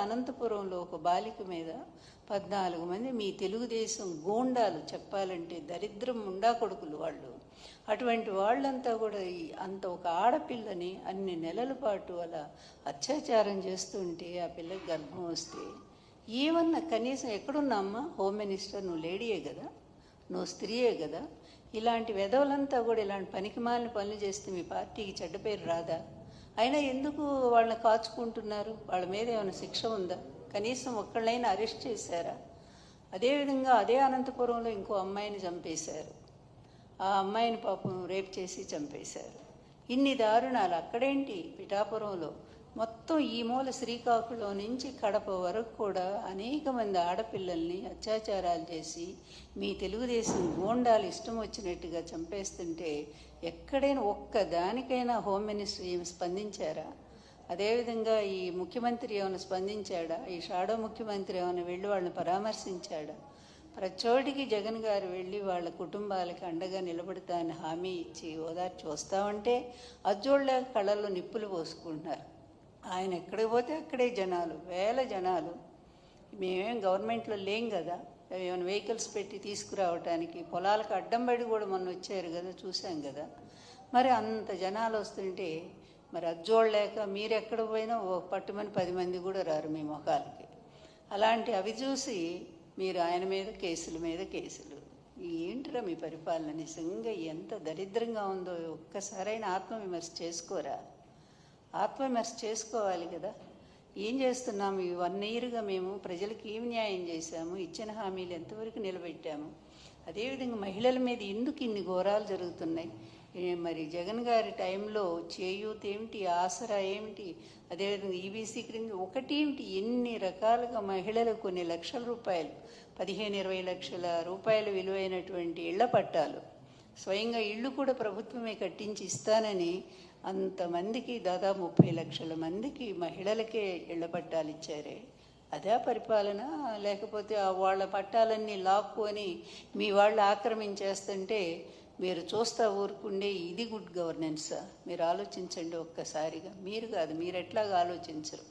అనంతపురంలో ఒక బాలిక మీద పద్నాలుగు మంది మీ తెలుగుదేశం గోండాలు చెప్పాలంటే దరిద్రం ఉండా కొడుకులు వాళ్ళు. అటువంటి వాళ్ళంతా కూడా అంత ఒక ఆడపిల్లని అన్ని నెలల పాటు అలా అత్యాచారం చేస్తుంటే ఆ పిల్లకి గర్భం వస్తే ఏమన్నా కనీసం ఎక్కడున్నామ్మా హోమ్ మినిస్టర్ నువ్వు లేడీయే కదా నువ్వు స్త్రీయే కదా ఇలాంటి వెధవులంతా కూడా ఇలాంటి పనికిమాలిన పనులు చేస్తే మీ పార్టీకి చెడ్డ పేరు రాదా? అయినా ఎందుకు వాళ్ళని కాచుకుంటున్నారు? వాళ్ళ మీద ఏమైనా శిక్ష ఉందా? కనీసం ఒక్కళ్ళైనా అరెస్ట్ చేశారా? అదేవిధంగా అదే అనంతపురంలో ఇంకో అమ్మాయిని చంపేశారు. ఆ అమ్మాయిని పాపం రేప్ చేసి చంపేశారు. ఇన్ని దారుణాలు అక్కడేంటి? పిఠాపురంలో మొత్తం ఈ మూల శ్రీకాకుళం నుంచి కడప వరకు కూడా అనేక మంది ఆడపిల్లల్ని అత్యాచారాలు చేసి మీ తెలుగుదేశం గోండాలు ఇష్టం వచ్చినట్టుగా చంపేస్తుంటే ఎక్కడైనా ఒక్క దానికైనా హోమ్ మినిస్టర్ ఏమి స్పందించారా? అదేవిధంగా ఈ ముఖ్యమంత్రి ఏమైనా స్పందించాడా? ఈ షాడో ముఖ్యమంత్రి ఏమైనా వెళ్ళి వాళ్ళని పరామర్శించాడా? ప్రచోటికి జగన్ గారు వెళ్ళి వాళ్ళ కుటుంబాలకి అండగా నిలబడతా అని హామీ ఇచ్చి ఓదార్చి వస్తామంటే అజ్జోళ్ళ కళ్ళల్లో నిప్పులు పోసుకుంటున్నారు. ఆయన ఎక్కడికి పోతే అక్కడే జనాలు వేల జనాలు. మేమేం గవర్నమెంట్లో లేం కదా. ఏమైనా వెహికల్స్ పెట్టి తీసుకురావటానికి పొలాలకు అడ్డం పడి కూడా మొన్న వచ్చారు కదా చూసాం కదా. మరి అంత జనాలు వస్తుంటే మరి అజ్జోళ్ళలేక మీరు ఎక్కడ పోయినా ఓ పట్టుమని పది మంది కూడా రారు మీ ముఖాలకి అలాంటి అవి చూసి మీరు ఆయన మీద కేసుల మీద కేసులు. ఏంటిరా మీ పరిపాలన? నిజంగా ఎంత దరిద్రంగా ఉందో ఒక్కసారైనా ఆత్మవిమర్శ చేసుకోరా? ఆత్మవిమర్శ చేసుకోవాలి కదా. ఏం చేస్తున్నాము? ఈ వన్ ఇయర్గా మేము ప్రజలకు ఏం న్యాయం చేశాము? ఇచ్చిన హామీలు ఎంతవరకు నిలబెట్టాము? అదేవిధంగా మహిళల మీద ఎందుకు ఇన్ని ఘోరాలు జరుగుతున్నాయి? మరి జగన్ గారి టైంలో చేయూత ఏమిటి? ఆసరా ఏమిటి? అదేవిధంగా ఈబీసీ క్రింద ఒకటేమిటి ఎన్ని రకాలుగా మహిళలు కొన్ని లక్షల రూపాయలు పదిహేను ఇరవై లక్షల రూపాయల విలువైనటువంటి ఇళ్ళ పట్టాలు స్వయంగా ఇళ్ళు కూడా ప్రభుత్వమే కట్టించి ఇస్తానని అంతమందికి దాదాపు ముప్పై లక్షల మందికి మహిళలకే ఇళ్ళ పట్టాలు ఇచ్చారే. అదే పరిపాలన? లేకపోతే వాళ్ళ పట్టాలన్నీ లాక్కొని మీ వాళ్ళు ఆక్రమించేస్తుంటే మీరు చూస్తా ఊరుకుండే ఇది గుడ్ గవర్నెన్సా. మీరు ఆలోచించండి ఒక్కసారిగా. మీరు కాదు మీరు ఎట్లాగా ఆలోచించరు?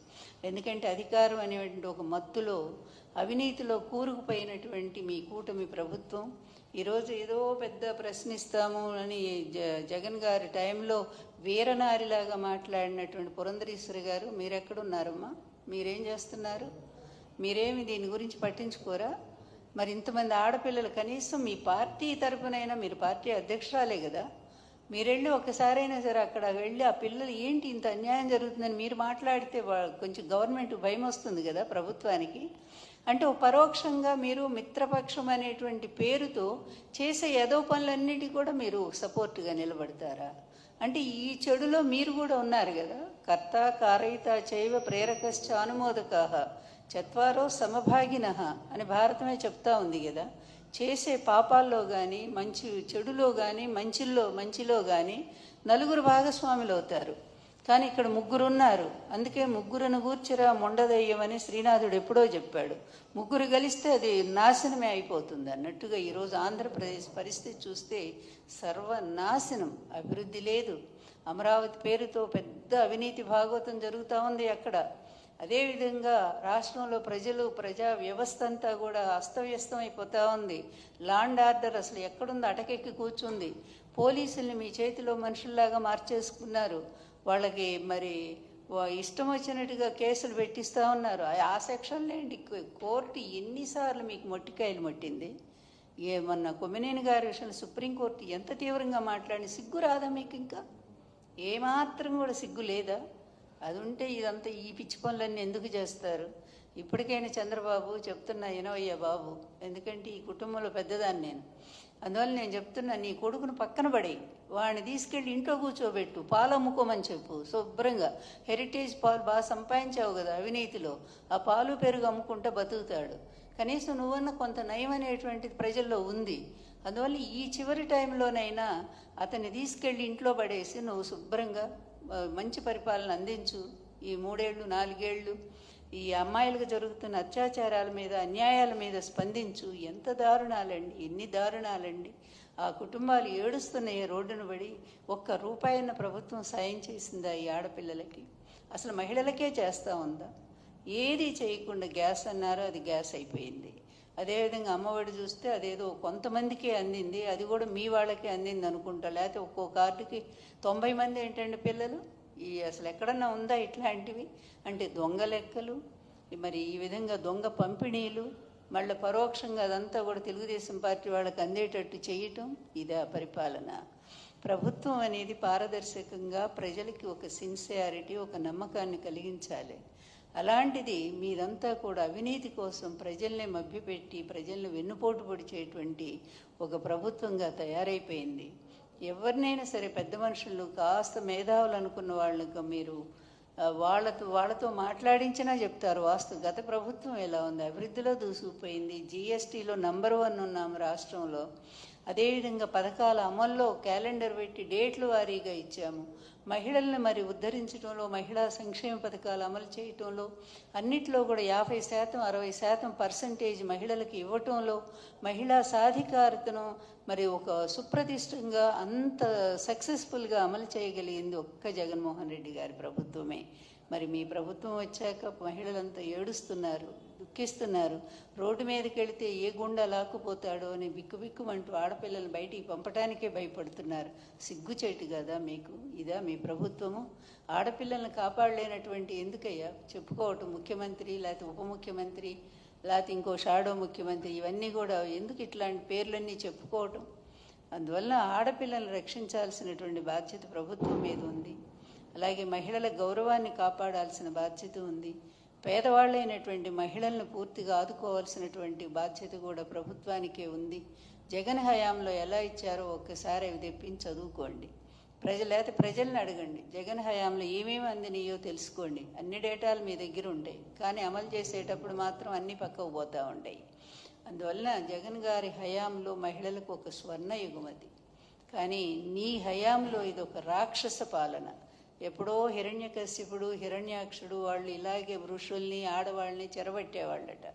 ఎందుకంటే అధికారం అనేటువంటి ఒక మత్తులో అవినీతిలో కూరుకుపోయినటువంటి మీ కూటమి ప్రభుత్వం ఈరోజు ఏదో పెద్ద ప్రశ్నిస్తాము అని జ జగన్ గారి టైంలో వీరనారిలాగా మాట్లాడినటువంటి పురంధరేశ్వరి గారు మీరెక్కడున్నారమ్మా? మీరేం చేస్తున్నారు? మీరేమి దీని గురించి పట్టించుకోరా? మరి ఇంతమంది ఆడపిల్లలు కనీసం మీ పార్టీ తరపునైనా మీరు పార్టీ అధ్యక్షురాలే కదా. మీరెళ్ళి ఒకసారైనా సరే అక్కడ వెళ్ళి ఆ పిల్లలు ఏంటి ఇంత అన్యాయం జరుగుతుందని మీరు మాట్లాడితే కొంచెం గవర్నమెంట్ భయం వస్తుంది కదా ప్రభుత్వానికి. అంటే పరోక్షంగా మీరు మిత్రపక్షం అనేటువంటి పేరుతో చేసే ఏదో పనులన్నిటి కూడా మీరు సపోర్ట్గా నిలబడతారా? అంటే ఈ చెడులో మీరు కూడా ఉన్నారు కదా. కర్త కారయిత చైవ ప్రేరకశ్చ అనుమోదకాహ చత్వారో సమభాగిన అని భారతమే చెప్తా ఉంది కదా. చేసే పాపాల్లో కానీ మంచి చెడులో కానీ మంచిల్లో మంచిలో కానీ నలుగురు భాగస్వాములు అవుతారు. కానీ ఇక్కడ ముగ్గురు ఉన్నారు అందుకే ముగ్గురును గూర్చిరా మొండదయ్యమని శ్రీనాథుడు ఎప్పుడో చెప్పాడు. ముగ్గురు కలిస్తే అది నాశనమే అయిపోతుంది అన్నట్టుగా ఈరోజు ఆంధ్రప్రదేశ్ పరిస్థితి చూస్తే సర్వనాశనం అభివృద్ధి లేదు. అమరావతి పేరుతో పెద్ద అవినీతి భాగవతం జరుగుతూ ఉంది అక్కడ. అదేవిధంగా రాష్ట్రంలో ప్రజలు ప్రజా వ్యవస్థ అంతా కూడా అస్తవ్యస్తం అయిపోతూ ఉంది. లాండ్ ఆర్డర్ అసలు ఎక్కడుందో అటకెక్కి కూర్చుంది. పోలీసుల్ని మీ చేతిలో మనుషుల్లాగా మార్చేసుకున్నారు. వాళ్ళకి మరి వా- ఇష్టం వచ్చినట్టుగా కేసులు పెట్టిస్తూ ఉన్నారు. ఆ- సెక్షన్లేండి కోర్టు ఎన్నిసార్లు మీకు మొట్టికాయలు మొట్టింది? ఏ మొన్న కొమ్మినేని గారి విషయంలో సుప్రీంకోర్టు ఎంత తీవ్రంగా మాట్లాడి సిగ్గు రాదా మీకు ఇంకా? ఏమాత్రం కూడా సిగ్గు లేదా? అది ఉంటే ఇదంతా ఈ పిచ్చి పనులన్నీ ఎందుకు చేస్తారు? ఇప్పటికైనా చంద్రబాబు చెప్తున్నా వినవయ్యా బాబు ఎందుకంటే ఈ కుటుంబంలో పెద్దదాన్ని నేను. అందువల్ల నేను చెప్తున్నా నీ కొడుకును పక్కన పడే వాడిని తీసుకెళ్ళి ఇంట్లో కూర్చోబెట్టు పాలు అమ్ముకోమని చెప్పు శుభ్రంగా. హెరిటేజ్ పాలు బాగా సంపాదించావు కదా అవినీతిలో. ఆ పాలు పెరుగు అమ్ముకుంటే బతుకుతాడు. కనీసం నువ్వన్న కొంత నయం అనేటువంటిది ప్రజల్లో ఉంది. అందువల్ల ఈ చివరి టైంలోనైనా అతన్ని తీసుకెళ్ళి ఇంట్లో పడేసి నువ్వు శుభ్రంగా మంచి పరిపాలన అందించు. ఈ మూడేళ్ళు నాలుగేళ్ళు ఈ అమ్మాయిలకు జరుగుతున్న అత్యాచారాల మీద అన్యాయాల మీద స్పందించు. ఎంత దారుణాలండి ఎన్ని దారుణాలండి. ఆ కుటుంబాలు ఏడుస్తున్నాయి రోడ్డును పడి. ఒక్క రూపాయన్న ప్రభుత్వం సాయం చేసిందా ఈ ఆడపిల్లలకి? అసలు మహిళలకే చేస్తూ ఉందా? ఏది చేయకుండా గ్యాస్ అన్నారో అది గ్యాస్ అయిపోయింది. అదేవిధంగా అమ్మఒడి చూస్తే అదేదో కొంతమందికే అందింది అది కూడా మీ వాళ్ళకే అందింది అనుకుంటా. లేకపోతే ఒక్కో కార్డుకి తొంభై మంది ఏంటండి పిల్లలు? ఈ అసలు ఎక్కడన్నా ఉందా ఇట్లాంటివి? అంటే దొంగ లెక్కలు మరి ఈ విధంగా దొంగ పంపిణీలు మళ్ళీ పరోక్షంగా అదంతా కూడా తెలుగుదేశం పార్టీ వాళ్ళకి అందేటట్టు చేయటం ఇదే పరిపాలన. ప్రభుత్వం అనేది పారదర్శకంగా ప్రజలకి ఒక సిన్సియారిటీ ఒక నమ్మకాన్ని కలిగించాలి. అలాంటిది మీరంతా కూడా అవినీతి కోసం ప్రజల్ని మభ్యపెట్టి ప్రజల్ని వెన్నుపోటు పొడిచేటువంటి ఒక ప్రభుత్వంగా తయారైపోయింది. ఎవరినైనా సరే పెద్ద మనుషులు కాస్త మేధావులు అనుకున్న వాళ్ళకి మీరు వాళ్ళతో వాళ్ళతో మాట్లాడించినా చెప్తారు. వాస్తు గత ప్రభుత్వం ఎలా ఉంది? అభివృద్ధిలో దూసుకుపోయింది. జిఎస్టీలో నంబర్ వన్ ఉన్నాము రాష్ట్రంలో. అదేవిధంగా పథకాల అమల్లో క్యాలెండర్ పెట్టి డేట్లు వారీగా ఇచ్చాము. మహిళల్ని మరి ఉద్ధరించడంలో మహిళా సంక్షేమ పథకాలు అమలు చేయటంలో అన్నిట్లో కూడా యాభై శాతం అరవై శాతం పర్సంటేజ్ మహిళలకు ఇవ్వటంలో మహిళా సాధికారతను మరి ఒక సుప్రతిష్టంగా అంత సక్సెస్ఫుల్గా అమలు చేయగలిగింది ఒక్క జగన్మోహన్ రెడ్డి గారి ప్రభుత్వమే. మరి మీ ప్రభుత్వం వచ్చాక మహిళలంతా ఏడుస్తున్నారు. దుఃఖిస్తున్నారు. రోడ్డు మీదకి వెళితే ఏ గుండా లాక్కుపోతాడో అని బిక్కుబిక్కుమంటూ ఆడపిల్లలు బయటికి పంపటానికే భయపడుతున్నారు. సిగ్గుచేటు కదా మీకు? ఇదా మీ ప్రభుత్వము? ఆడపిల్లల్ని కాపాడలేనటువంటి ఎందుకయ్యా? చెప్పుకోవటం ముఖ్యమంత్రి లేకపోతే ఉప ముఖ్యమంత్రి లేకపోతే ఇంకో షాడో ముఖ్యమంత్రి ఇవన్నీ కూడా ఎందుకు ఇట్లాంటి పేర్లన్నీ చెప్పుకోవటం? అందువల్ల ఆడపిల్లల్ని రక్షించాల్సినటువంటి బాధ్యత ప్రభుత్వం మీద ఉంది. అలాగే మహిళల గౌరవాన్ని కాపాడాల్సిన బాధ్యత ఉంది. పేదవాళ్ళైనటువంటి మహిళలను పూర్తిగా ఆదుకోవాల్సినటువంటి బాధ్యత కూడా ప్రభుత్వానికే ఉంది. జగన్ హయాంలో ఎలా ఇచ్చారో ఒక్కసారి అవి తెప్పించి చదువుకోండి. ప్రజలేత ప్రజల్ని అడగండి. జగన్ హయాంలో ఏమేమి అందినయో తెలుసుకోండి. అన్ని డేటాలు మీ దగ్గర ఉంటాయి. కానీ అమలు చేసేటప్పుడు మాత్రం అన్ని పక్కకు పోతూ ఉంటాయి. అందువల్ల జగన్ గారి హయాంలో మహిళలకు ఒక స్వర్ణ ఎగుమతి కానీ నీ హయాంలో ఇది ఒక రాక్షస పాలన. ఎప్పుడో హిరణ్యకశ్యపుడు హిరణ్యాక్షుడు వాళ్ళు ఇలాగే ఋషుల్ని ఆడవాళ్ళని చెరబట్టేవాళ్ళట.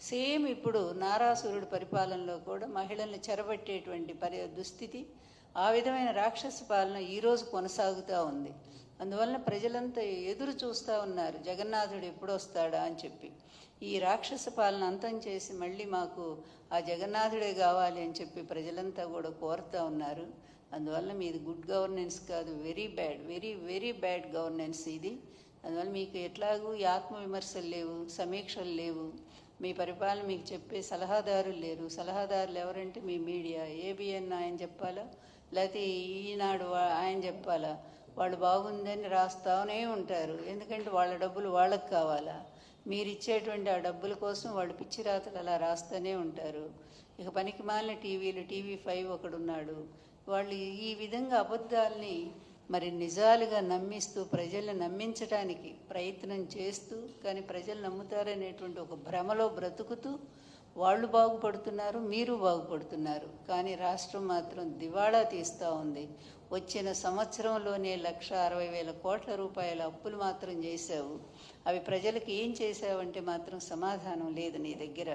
సేమ్ ఇప్పుడు నారాసురుడు పరిపాలనలో కూడా మహిళల్ని చెరబట్టేటువంటి పరి దుస్థితి ఆ విధమైన రాక్షస పాలన ఈరోజు కొనసాగుతూ ఉంది. అందువలన ప్రజలంతా ఎదురు చూస్తూ ఉన్నారు జగన్నాథుడు ఎప్పుడు వస్తాడా అని చెప్పి. ఈ రాక్షస పాలన అంతం చేసి మళ్ళీ మాకు ఆ జగన్నాథుడే కావాలి అని చెప్పి ప్రజలంతా కూడా కోరుతూ ఉన్నారు. అందువల్ల మీది గుడ్ గవర్నెన్స్ కాదు very bad very very bad governance ఇది. అందువల్ల మీకు ఎట్లాగూ ఈ ఆత్మవిమర్శలు లేవు సమీక్షలు లేవు. మీ పరిపాలన మీకు చెప్పే సలహాదారులు లేరు. సలహాదారులు ఎవరంటే మీ మీడియా ఏబిఎన్ ఆయన చెప్పాలా? లేకపోతే ఈనాడు వా- ఆయన చెప్పాలా? వాళ్ళు బాగుందని రాస్తూనే ఉంటారు. ఎందుకంటే వాళ్ళ డబ్బులు వాళ్ళకి కావాలా? మీరు ఇచ్చేటువంటి ఆ డబ్బుల కోసం వాళ్ళు పిచ్చి రాతలు అలా రాస్తూనే ఉంటారు. ఇక పనికి మాలిన టీవీలు టీవీ ఫైవ్ ఒకడున్నాడు. వాళ్ళు ఈ విధంగా అబద్ధాల్ని మరి నిజాలుగా నమ్మిస్తూ ప్రజల్ని నమ్మించడానికి ప్రయత్నం చేస్తూ కానీ ప్రజలు నమ్ముతారనేటువంటి ఒక భ్రమలో బ్రతుకుతూ వాళ్ళు బాగుపడుతున్నారు మీరు బాగుపడుతున్నారు. కానీ రాష్ట్రం మాత్రం దివాళా తీస్తూ ఉంది. వచ్చిన సంవత్సరంలోనే లక్ష అరవై వేల కోట్ల రూపాయల అప్పులు మాత్రం చేశావు. అవి ప్రజలకు ఏం చేశావంటే మాత్రం సమాధానం లేదు నీ దగ్గర.